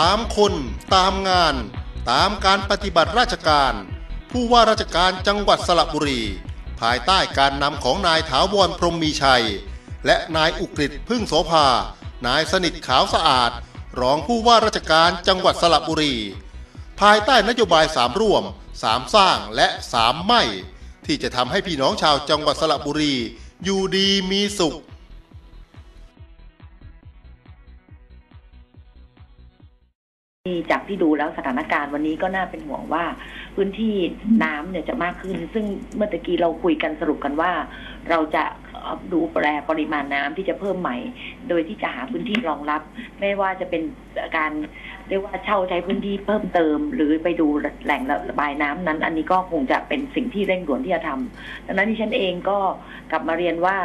ตามคน ตามงาน ตามการปฏิบัติราชการ ผู้ว่าราชการจังหวัดสระบุรี ภายใต้การนำของนายถาวรพรมมีชัย และนายอุกฤษพึ่งโสภานายสนิทขาวสะอาด รองผู้ว่าราชการจังหวัดสระบุรี ภายใต้นโยบายสามร่วมสามสร้างและสามไม่ ที่จะทำให้พี่น้องชาวจังหวัดสระบุรี อยู่ดีมีสุข จากที่ดูแล้วสถานการณ์วันนี้ก็น่าเป็นห่วงว่า พื้นที่น้ำเนี่ยจะมากขึ้น ซึ่งเมื่อตะกี้เราคุยกันสรุปกันว่า เราจะดูแปรปริมาณน้ำที่จะเพิ่มใหม่ โดยที่จะหาพื้นที่รองรับ ไม่ว่าจะเป็นการ เรียกว่าเช่าใช้พื้นที่เพิ่มเติม หรือไปดูแหล่งระบายน้ำนั้น อันนี้ก็คงจะเป็นสิ่งที่เร่งด่วนที่จะทำดังนั้นดิฉันเองก็กลับมาเรียนว่า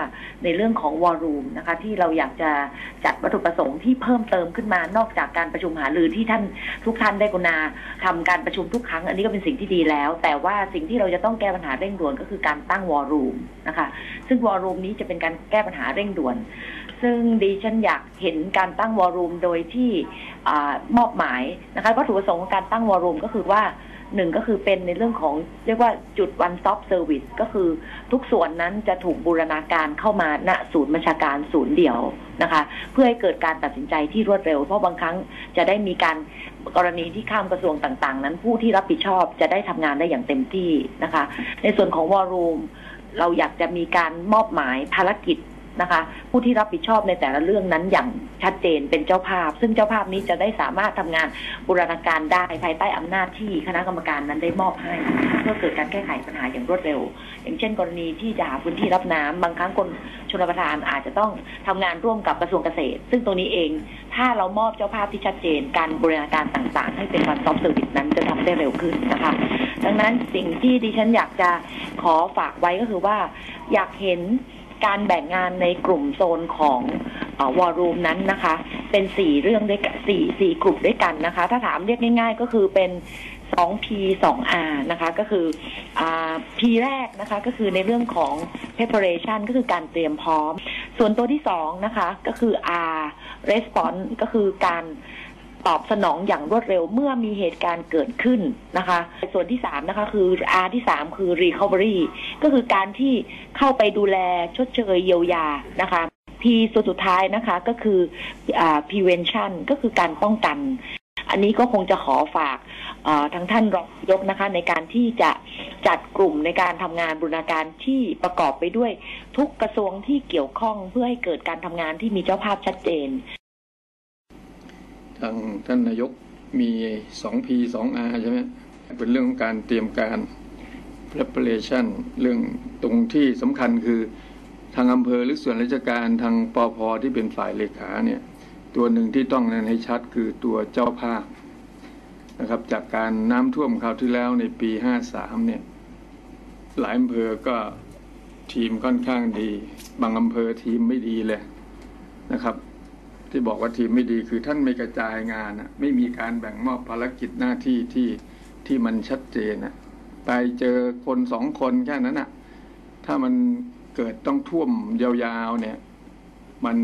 ในเรื่องของวอลลุ่มนะคะที่เราอยากจะจัดวัตถุประสงค์ที่เพิ่มเติมขึ้นมานอกจากการประชุมหารือที่ท่านทุกท่านได้กรุณาทำการประชุมทุกครั้ง อันนี้ก็เป็นสิ่งที่ดีแล้ว แต่ว่าสิ่งที่เราจะต้องแก้ปัญหาเร่งด่วนก็คือการตั้งวอลลุ่มนะคะ ซึ่งวอลลุ่มนี้จะเป็นการแก้ปัญหาเร่งด่วน ซึ่งดิฉันอยากเห็นการตั้งวอลลุ่มโดยที่อมอบหมายนะคะวัตถุประสงค์ของการตั้งวอลลุ่มก็คือว่าหนึ่งก็คือเป็นในเรื่องของเรียกว่าจุด one stop service ก็คือทุกส่วนนั้นจะถูกบูรณาการเข้ามาณศูนย์บัญชาการศูนย์เดียวนะคะ เพื่อให้เกิดการตัดสินใจที่รวดเร็ว เพราะบางครั้งจะได้มีการกรณีที่ข้ามกระทรวงต่าง ๆ นั้นผู้ที่รับผิดชอบจะได้ทำงานได้อย่างเต็มที่นะคะ ในส่วนของวอลลุ่มเราอยากจะมีการมอบหมายภารกิจ นะคะ ผู้ที่รับผิดชอบในแต่ละเรื่องนั้นอย่างชัดเจนเป็นเจ้าภาพ ซึ่งเจ้าภาพนี้จะได้สามารถทำงานบูรณาการได้ภายใต้อำนาจที่คณะกรรมการนั้นได้มอบให้ เพื่อเกิดการแก้ไขปัญหาอย่างรวดเร็ว อย่างเช่น กรณีที่จะหาพื้นที่รับน้ำบางครั้งคนชนประทานอาจจะต้องทำงานร่วมกับกระทรวงเกษตร ซึ่งตรงนี้เอง ถ้าเรามอบเจ้าภาพที่ชัดเจน การบูรณาการต่างๆ ให้เป็นวันซอฟต์เซอร์วิสนั้นจะทำได้เร็วขึ้นนะคะ ดังนั้นสิ่งที่ดิฉันอยากจะขอฝากไว้ก็คือว่าอยากเห็น การแบ่งงานในกลุ่มโซนของวอลลุ่มนั้นนะคะ เป็นสี่เรื่องด้วยกันสี่สี่กลุ่มด้วยกันนะคะ ถ้าถามเรียกง่ายๆ ก็คือเป็น 2P 2R นะคะ ก็คืออ P แรกนะคะ ก็คือในเรื่องของ preparation ก็คือการเตรียมพร้อม ส่วนตัวที่สองนะคะ ก็คือ R response ก็คือการ ตอบสนองอย่างรวดเร็วเมื่อมีเหตุการณ์เกิดขึ้นนะคะ ส่วนที่สามนะคะคือ R ที่สามคือ recovery ก็คือการที่เข้าไปดูแลชดเชยเยียวยานะคะ P ส่วนสุดท้ายนะคะก็คืออ prevention ก็คือการป้องกัน อันนี้ก็คงจะขอฝากเอ่อทางท่านรองยกนะคะ ในการที่จะจัดกลุ่มในการทำงานบูรณาการที่ประกอบไปด้วยทุกกระทรวงที่เกี่ยวข้องเพื่อให้เกิดการทำงานที่มีเจ้าภาพชัดเจน ทางท่านนายกมี 2P 2R ใช่ไหมเป็นเรื่องของการเตรียมการ preparation เรื่องตรงที่สำคัญคือทางอำเภอหรือส่วนราชการทางปอพที่เป็นฝ่ายเลขาเนี่ยตัวหนึ่งที่ต้องเน้นให้ชัดคือตัวเจ้าภาพนะครับจากการน้ำท่วมคราวที่แล้วในปี 53 เนี่ยหลายอำเภอก็ทีมค่อนข้างดี บางอำเภอทีมไม่ดีเลยนะครับ ที่บอกว่าทีมไม่ดีคือท่านไม่กระจายงานอะไม่มีการแบ่งมอบภารกิจหน้าที่ที่ที่มันชัดเจนอะไปเจอคนสองคนแค่นั้นอะถ้ามันเกิดต้องท่วมยาวๆเนี่ย มัน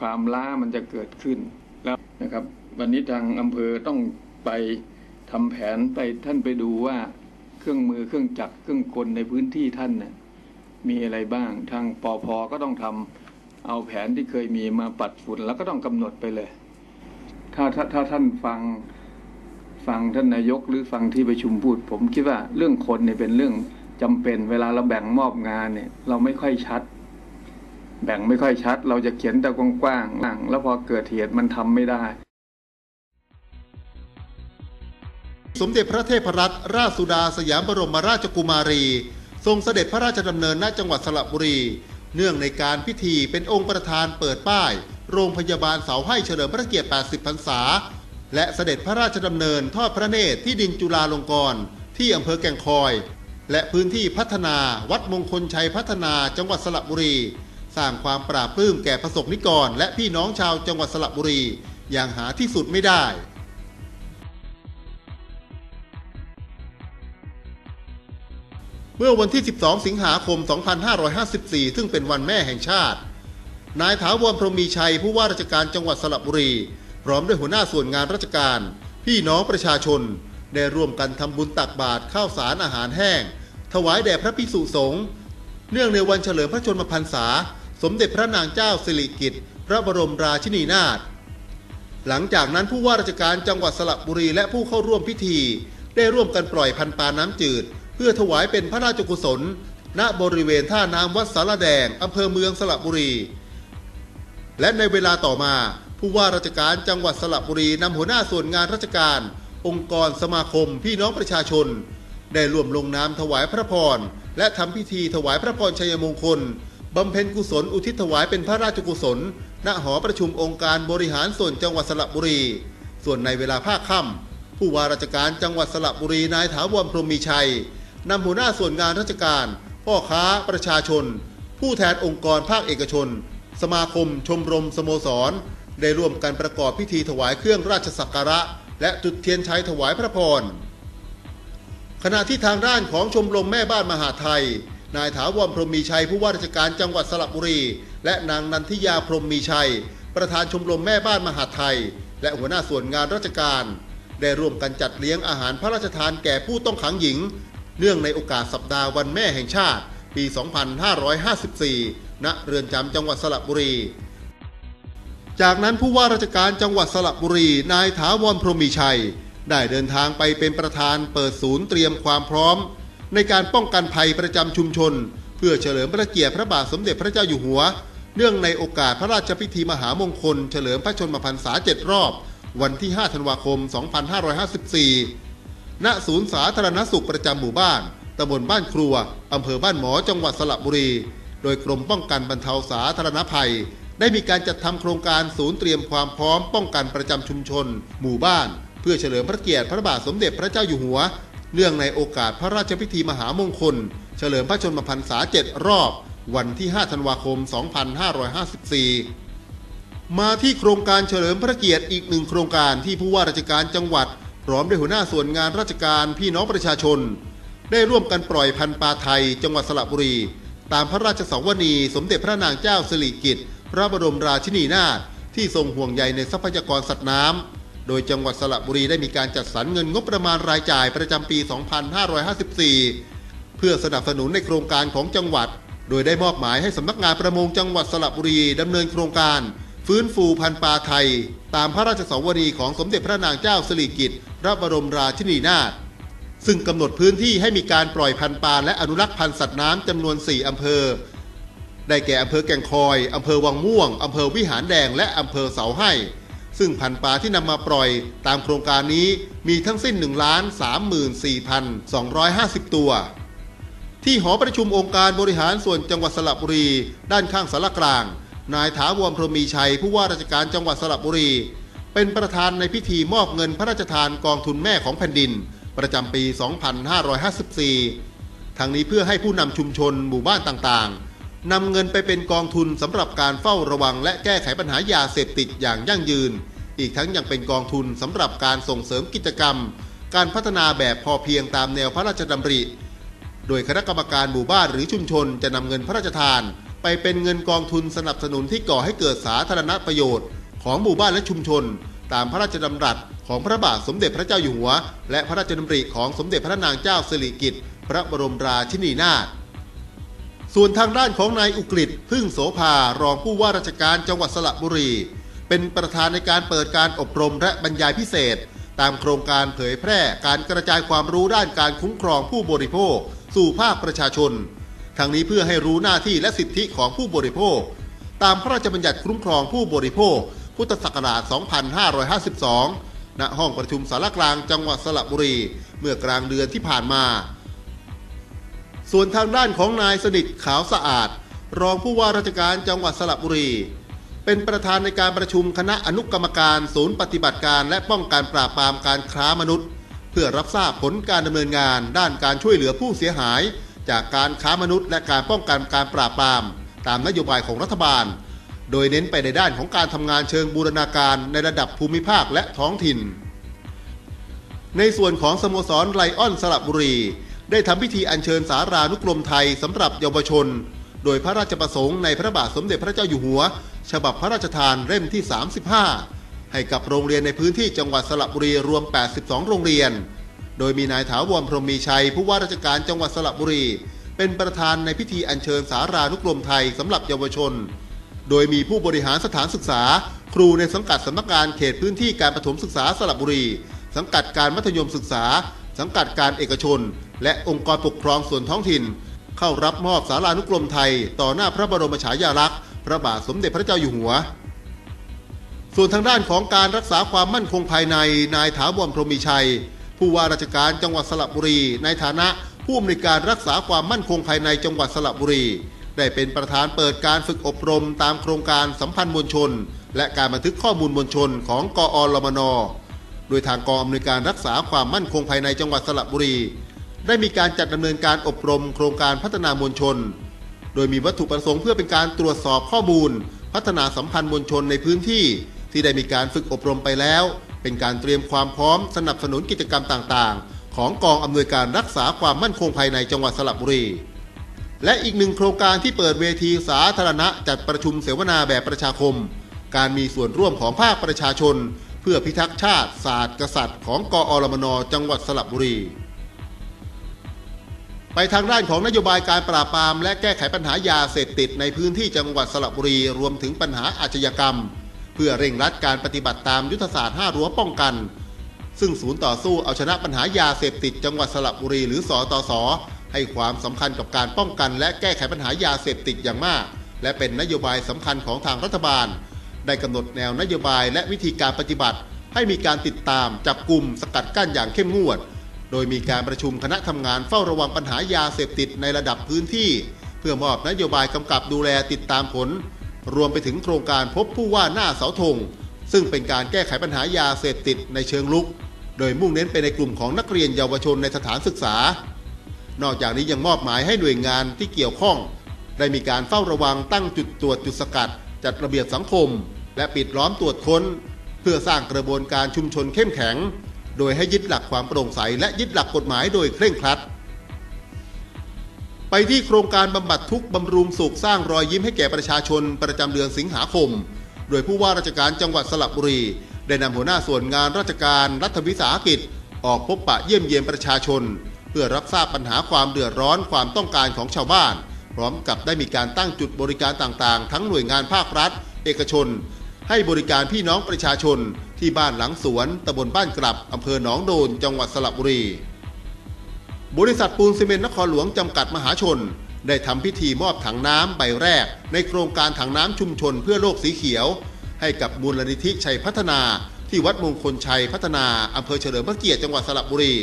ความล้ามันจะเกิดขึ้นแล้วนะครับ วันนี้ทางอำเภอต้องไปทำแผนไปท่านไปดูว่าเครื่องมือเครื่องจักรเครื่องกลในพื้นที่ท่านเนี่ยมีอะไรบ้าง ทางปอพก็ต้องทำ เอาแผนที่เคยมีมาปัดฝุ่นแล้วก็ต้องกำหนดไปเลย ถ้าถ้าถ้าท่านฟังฟังท่านนายกหรือฟังที่ประชุมพูด ผมคิดว่าเรื่องคนเนี่ยเป็นเรื่องจำเป็นเวลาเราแบ่งมอบงานเนี่ยเราไม่ค่อยชัด แบ่งไม่ค่อยชัด เราจะเขียนแต่กว้างๆแล้วพอเกิดเหตุมันทำไม่ได้สมเด็จพระเทพรัตนราชสุดาสยามบรมราชกุมารี ทรงเสด็จพระราชดำเนินณจังหวัดสระบุรี เนื่องในการพิธีเป็นองค์ประธานเปิดป้าย โรงพยาบาลเสาให้เฉลิมพระเกียรติ 80 พรรษา และเสด็จพระราชดำเนินทอดพระเนตรที่ดินจุฬาลงกรณ์ที่อำเภอแก่งคอย และพื้นที่พัฒนาวัดมงคลชัยพัฒนาจังหวัดสระบุรี สร้างความปราบปลื้มแก่ประสบนิกร และพี่น้องชาวจังหวัดสระบุรี อย่างหาที่สุดไม่ได้ เมื่อวันที่ 12 สิงหาคม 2554 ซึ่งเป็นวันแม่แห่งชาติ นายถาวรพรหมีชัยผู้ว่าราชการจังหวัดสระบุรี พร้อมด้วยหัวหน้าส่วนงานราชการ พี่น้องประชาชน ได้ร่วมกันทำบุญตักบาตรข้าวสารอาหารแห้ง ถวายแด่พระภิกษุสงฆ์เนื่องในวันเฉลิมพระชนมพรรษา สมเด็จพระนางเจ้าสิริกิติ์พระบรมราชินีนาถหลังจากนั้นผู้ว่าราชการจังหวัดสระบุรีและผู้เข้าร่วมพิธี ได้ร่วมกันปล่อยพันปลาน้ำจืด พื่อถวายเป็นพระราชกุศล ณบริเวณท่าน้ำวัดสารแดงอำเภอเมืองสระบุรี และในเวลาต่อมาผู้ว่าราชการจังหวัดสระบุรีนำหัวหน้าส่วนงานราชการ องค์กรสมาคม พี่น้องประชาชน ได้ร่วมลงนามถวายพระพร และทำพิธีถวายพระพรชัยมงคลบำเพ็ญกุศลอุทิศถวายเป็นพระราชกุศล ณหอประชุมองค์การบริหารส่วนจังหวัดสระบุรี ส่วนในเวลาภาคค่ำผู้ว่าราชการจังหวัดสระบุรีนายถาวรพรหมมีชัย นำหัวหน้าส่วนงานราชการ พ่อค้าประชาชน ผู้แทนองค์กรภาคเอกชน สมาคม ชมรม สโมสร ได้ร่วมกันประกอบพิธีถวายเครื่องราชสักการะ และจุดเทียนชัยถวายพระพรขณะที่ทางด้านของชมรมแม่บ้านมหาไทย นายถาวรพรหมมีชัยผู้ว่าราชการจังหวัดสระบุรี และนางนันทิยาพรหมมีชัย ประธานชมรมแม่บ้านมหาไทย และหัวหน้าส่วนงานราชการ ได้ร่วมกันจัดเลี้ยงอาหารพระราชทานแก่ผู้ต้องขังหญิง เนื่องในโอกาสสัปดาห์วันแม่แห่งชาติ ปี 2554 ณ เรือนจำจังหวัดสระบุรี จากนั้นผู้ว่าราชการจังหวัดสระบุรี นายถาวรพรหมมีชัย ได้เดินทางไปเป็นประธานเปิดศูนย์เตรียมความพร้อม ในการป้องกันภัยประจำชุมชน เพื่อเฉลิมพระเกียรติพระบาทสมเด็จพระเจ้าอยู่หัว เนื่องในโอกาสพระราชพิธีมหามงคล เฉลิมพระชนมพรรษาเจ็ดรอบ วันที่ 5 ธันวาคม 2554 ณศูนย์สาธารณสุขประจำหมู่บ้านตำบลบ้านครัวอำเภอบ้านหมอจังหวัดสระบุรี โดยกรมป้องกันบรรเทาสาธารณภัย ได้มีการจัดทำโครงการศูนย์เตรียมความพร้อมป้องกันประจำชุมชน หมู่บ้าน เพื่อเฉลิมพระเกียรติพระบาทสมเด็จพระเจ้าอยู่หัว เนื่องในโอกาสพระราชพิธีมหามงคล เฉลิมพระชนมพรรษาเจ็ดรอบ วันที่ 5 ธันวาคม 2554 มาที่โครงการเฉลิมพระเกียรติอีกหนึ่งโครงการที่ผู้ว่าราชการจังหวัด พร้อมด้วยหัวหน้าส่วนงานราชการพี่น้องประชาชน ได้ร่วมกันปล่อยพันธุ์ปลาไทย จังหวัดสระบุรี ตามพระราชสวนี สมเด็จพระนางเจ้าสิริกิติ์พระบรมราชินีนาถที่ทรงห่วงใยในทรัพยากรสัตว์น้ำโดยจังหวัดสระบุรีได้มีการจัดสรรเงินงบประมาณรายจ่ายประจำปี 2554 เพื่อสนับสนุนในโครงการของจังหวัด โดยได้มอบหมายให้สำนักงานประมงจังหวัดสระบุรีดำเนินโครงการ ฟื้นฟูพันธุ์ปลาไทย ตามพระราชสวนีของสมเด็จพระนางเจ้าสิริกิติ์พระบรมราชินีนาถซึ่งกำหนดพื้นที่ให้มีการปล่อยพันธุ์ปลาและอนุรักษ์พันธุ์สัตว์น้ำจำนวน 4 อำเภอ ได้แก่อำเภอแก่งคอย อำเภอวังม่วง อำเภอวิหารแดง และอำเภอเสาให้ ซึ่งพันธุ์ปลาที่นำมาปล่อยตามโครงการนี้มีทั้งสิ้น 1 3 4 2 5 0 ตัว ที่หอประชุมองค์การบริหารส่วนจังหวัดสระบุรี ด้านข้างสารกลาง นายถาวรพรหมีชัยผู้ว่าราชการจังหวัดสระบุรี เป็นประธานในพิธีมอบเงินพระราชทานกองทุนแม่ของแผ่นดิน ประจำปี 2554ทางนี้เพื่อให้ผู้นำชุมชนหมู่บ้านต่างๆนำเงินไปเป็นกองทุนสำหรับการเฝ้าระวังและแก้ไขปัญหายาเสพติดอย่างยั่งยืน อีกทั้งยังเป็นกองทุนสำหรับการส่งเสริมกิจกรรม การพัฒนาแบบพอเพียงตามแนวพระราชดำริ โดยคณะกรรมการหมู่บ้านหรือชุมชนจะนำเงินพระราชทาน ไปเป็นเงินกองทุนสนับสนุนที่ก่อให้เกิดสาธารณประโยชน์ ของหมู่บ้านและชุมชน ตามพระราชดำรัสของพระบาทสมเด็จพระเจ้าอยู่หัว และพระราชดำริของสมเด็จพระนางเจ้าสิริกิติ์พระบรมราชินีนาถส่วนทางด้านของนายอุกฤษพึ่งโสภารองผู้ว่าราชการจังหวัดสระบุรี เป็นประธานในการเปิดการอบรมและบรรยายพิเศษ ตามโครงการเผยแพร่การกระจายความรู้ด้านการคุ้มครองผู้บริโภค สู่ภาคประชาชน ทั้งนี้เพื่อให้รู้หน้าที่และสิทธิของผู้บริโภค ตามพระราชบัญญัติคุ้มครองผู้บริโภค พุทธศักราช 2552 ณ ห้องประชุมสารกลางจังหวัดสระบุรี เมื่อกลางเดือนที่ผ่านมา ส่วนทางด้านของนายสนิทขาวสะอาด รองผู้ว่าราชการจังหวัดสระบุรี เป็นประธานในการประชุมคณะอนุกรรมการศูนย์ปฏิบัติการและป้องกันปราบปรามการค้ามนุษย์ เพื่อรับทราบผลการดำเนินงานด้านการช่วยเหลือผู้เสียหาย จากการค้ามนุษย์ และการป้องกันการปราบปราม ตามนโยบายของรัฐบาล โดยเน้นไปในด้านของการทำงานเชิงบูรณาการในระดับภูมิภาคและท้องถิ่น ในส่วนของสโมสรไลออนสระบุรี ได้ทำพิธีอัญเชิญสารานุกรมไทยสำหรับเยาวชน โดยพระราชประสงค์ในพระบาทสมเด็จพระเจ้าอยู่หัว ฉบับพระราชทานเล่มที่ 35 ให้กับโรงเรียนในพื้นที่จังหวัดสระบุรีรวม 82 โรงเรียน โดยมีนายถาวรพรหมมีชัย ผู้ว่าราชการจังหวัดสระบุรี เป็นประธานในพิธีอัญเชิญสารานุกรมไทยสำหรับเยาวชน โดยมีผู้บริหารสถานศึกษา ครูในสังกัดสำนักงานเขตพื้นที่การประถมศึกษาสระบุรี สังกัดการมัธยมศึกษา สังกัดการเอกชน และองค์กรปกครองส่วนท้องถิ่น เข้ารับมอบสารานุกรมไทย ต่อหน้าพระบรมฉายาลักษณ์พระบาทสมเด็จพระเจ้าอยู่หัวส่วนทางด้านของการรักษาความมั่นคงภายในนายถาวรพรหมมีชัย ผู้ว่าราชการจังหวัดสระบุรี ในฐานะผู้อำนวยการรักษาความมั่นคงภายในจังหวัดสระบุรี ได้เป็นประธานเปิดการฝึกอบรมตามโครงการสัมพันธ์มวลชน และการบันทึกข้อมูลมวลชนของกอรมนโดยทางกองอำนวยการรักษาความมั่นคงภายในจังหวัดสระบุรี ได้มีการจัดดำเนินการอบรมโครงการพัฒนามวลชน โดยมีวัตถุประสงค์เพื่อเป็นการตรวจสอบข้อมูล พัฒนาสัมพันธ์มวลชนในพื้นที่ ที่ได้มีการฝึกอบรมไปแล้ว เป็นการเตรียมความพร้อมสนับสนุนกิจกรรมต่างๆ ของกองอำนวยการรักษาความมั่นคงภายในจังหวัดสระบุรี และอีกหนึ่งโครงการที่เปิดเวทีสาธารณะจัดประชุมเสวนาแบบประชาคม การมีส่วนร่วมของภาคประชาชน เพื่อพิทักษ์ชาติศาสตร์กษัตริย์ ของกอรมนจังหวัดสระบุรีไปทางด้านของนโยบายการปราบปรามและแก้ไขปัญหายาเสพติดในพื้นที่จังหวัดสระบุรี รวมถึงปัญหาอาชญากรรม พื่อเร่งรัดการปฏิบัติตามยุทธศาสตร์ 5 รั้วป้องกัน ซึ่งศูนย์ต่อสู้เอาชนะปัญหายาเสพติดจังหวัดสระบุรีหรือสอตสให้ความสำคัญกับการป้องกัน และแก้ไขปัญหายาเสพติดอย่างมาก และเป็นนโยบายสำคัญของทางรัฐบาล ได้กำหนดแนวนโยบายและวิธีการปฏิบัติ ให้มีการติดตามจับกลุ่มสกัดกั้นอย่างเข้มงวด โดยมีการประชุมคณะทำงานเฝ้าระวังปัญหายาเสพติดในระดับพื้นที่ เพื่อมอบนโยบายกำกับดูแลติดตามผล รวมไปถึงโครงการพบผู้ว่าหน้าเสาธง ซึ่งเป็นการแก้ไขปัญหายาเสพติดในเชิงลุก โดยมุ่งเน้นไปในกลุ่มของนักเรียนเยาวชนในสถานศึกษา นอกจากนี้ยังมอบหมายให้หน่วยงานที่เกี่ยวข้อง ได้มีการเฝ้าระวังตั้งจุดตรวจจุดสกัด จัดระเบียบสังคม และปิดล้อมตรวจค้น เพื่อสร้างกระบวนการชุมชนเข้มแข็ง โดยให้ยึดหลักความโปร่งใสและยึดหลักกฎหมายโดยเคร่งครัด ไปที่โครงการบำบัดทุกบำรุงสุขสร้างรอยยิ้มให้แก่ประชาชนประจำเดือนสิงหาคม โดยผู้ว่าราชการจังหวัดสระบุรี ได้นำหัวหน้าส่วนงานราชการรัฐวิสาหกิจ ออกพบปะเยี่ยมเยียนประชาชน เพื่อรับทราบปัญหาความเดือดร้อนความต้องการของชาวบ้าน พร้อมกับได้มีการตั้งจุดบริการต่างๆ ทั้งหน่วยงานภาครัฐ เอกชน ให้บริการพี่น้องประชาชน ที่บ้านหลังสวนตำบลบ้านกลับอำเภอหนองโดน จังหวัดสระบุรี บริษัทปูนซีเมนต์นครหลวงจำกัดมหาชน ได้ทำพิธีมอบถังน้ำใบแรก ในโครงการถังน้ำชุมชนเพื่อโลกสีเขียว ให้กับมูลนิธิชัยพัฒนา ที่วัดมงคลชัยพัฒนาอำเภอเฉลิมพระเกียรติจังหวัดสระบุรี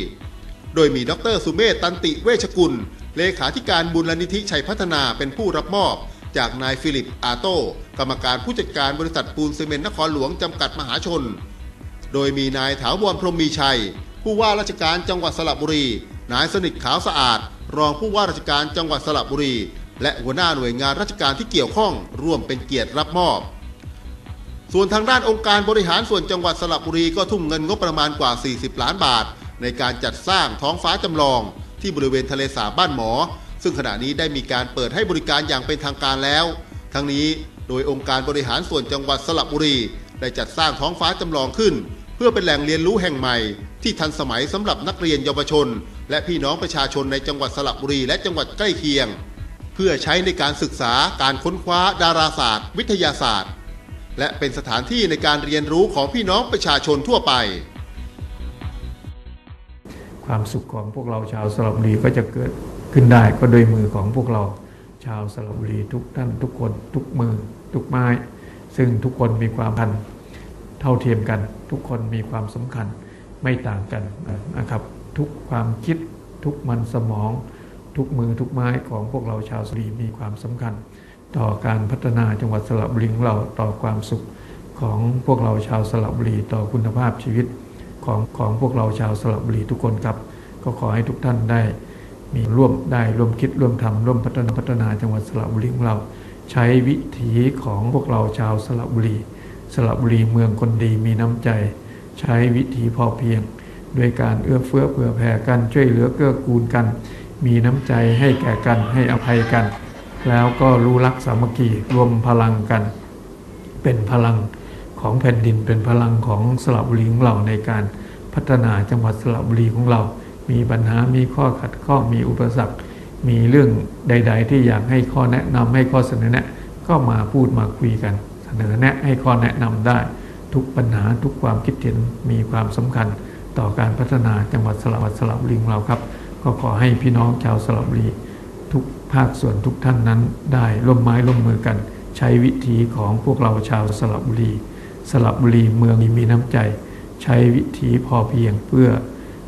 โดยมีดรสุเมธตันติเวชกุล เลขาธิการมูลนิธิชัยพัฒนาเป็นผู้รับมอบ จากนายฟิลิปอาโต้กรรมการผู้จัดการบริษัทปูนซีเมนต์นครหลวงจำกัดมหาชน โดยมีนายถาวรพรหมมีชัย ผู้ว่าราชการจังหวัดสระบุรี นายสนิทขาวสะอาด รองผู้ว่าราชการจังหวัดสระบุรี และหัวหน้าหน่วยงานราชการที่เกี่ยวข้องร่วมเป็นเกียรติรับมอบ ส่วนทางด้านองค์การบริหารส่วนจังหวัดสระบุรีก็ทุ่มเงินงบประมาณกว่า 40 ล้านบาท ในการจัดสร้างท้องฟ้าจำลอง ที่บริเวณทะเลสาบบ้านหมอ ซึ่งขณะนี้ได้มีการเปิดให้บริการอย่างเป็นทางการแล้ว ทั้งนี้โดยองค์การบริหารส่วนจังหวัดสระบุรี ได้จัดสร้างท้องฟ้าจำลองขึ้น เพื่อเป็นแหล่งเรียนรู้แห่งใหม่ ที่ทันสมัยสำหรับนักเรียนเยาวชน และพี่น้องประชาชนในจังหวัดสระบุรีและจังหวัดใกล้เคียง เพื่อใช้ในการศึกษาการค้นคว้าดาราศาสตร์ วิทยาศาสตร์ และเป็นสถานที่ในการเรียนรู้ของพี่น้องประชาชนทั่วไป ความสุขของพวกเราชาวสระบุรีก็จะเกิดขึ้นได้ก็โดยมือของพวกเราชาวสระบุรีทุกท่านทุกคน ทุกมือ ทุกไม้ ซึ่งทุกคนมีความพันเท่าเทียมกัน ทุกคนมีความสำคัญไม่ต่างกันนะครับ ทุกความคิด ทุกมันสมอง ทุกมือทุกไม้ของพวกเราชาวสระบุรีมีความสำคัญ ต่อการพัฒนาจังหวัดสระบุรีของเราต่อความสุขของพวกเราชาวสระบุรีต่อคุณภาพชีวิตของของพวกเราชาวสระบุรีทุกคนครับ ก็ขอให้ทุกท่านได้ มีร่วมได้ร่วมคิดร่วมทำร่วมพัฒนาพัฒนาจังหวัดสระบุรีของเรา ใช้วิถีของพวกเราชาวสระบุรีสระบุรีเมืองคนดีมีน้ำใจ ใช้วิถีพอเพียง ด้วยการเอื้อเฟื้อเผื่อแผ่กันช่วยเหลือเกื้อกูลกัน มีน้ำใจให้แก่กันให้อภัยกัน แล้วก็รู้รักสามัคคีรวมพลังกัน เป็นพลังของแผ่นดินเป็นพลังของสระบุรีของเราในการพัฒนาจังหวัดสระบุรีของเรา มีปัญหามีข้อขัดข้องมีอุปสรรค มีเรื่องใด ๆ ที่อยากให้ข้อแนะนำให้ข้อเสนอแนะ ก็มาพูดมาคุยกัน เสนอแนะให้ข้อแนะนำได้ ทุกปัญหาทุกความคิดเห็นมีความสำคัญ ต่อการพัฒนาจังหวัดสระบุรีของเราครับ ก็ขอให้พี่น้องชาวสระบุรีทุกภาคส่วนทุกท่านนั้น ได้ร่วมไม้ร่วมมือกัน ใช้วิธีของพวกเราชาวสระบุรีสระบุรีเมืองมีน้ำใจ ใช้วิธีพอเพียงเพื่อ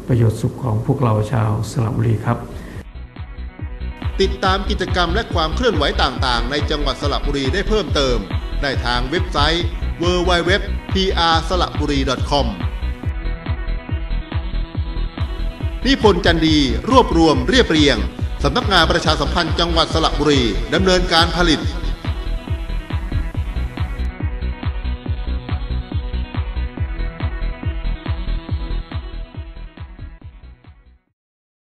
ประโยชน์สุขของพวกเราชาวสระบุรีครับ ติดตามกิจกรรมและความเคลื่อนไหวต่างๆ ในจังหวัดสระบุรีได้เพิ่มเติม ได้ทางเว็บไซต์ www.prsalaburee.com นิพนธ์จันดี รวบรวมเรียบเรียงสำนักงานประชาสัมพันธ์จังหวัดสระบุรีดำเนินการผลิต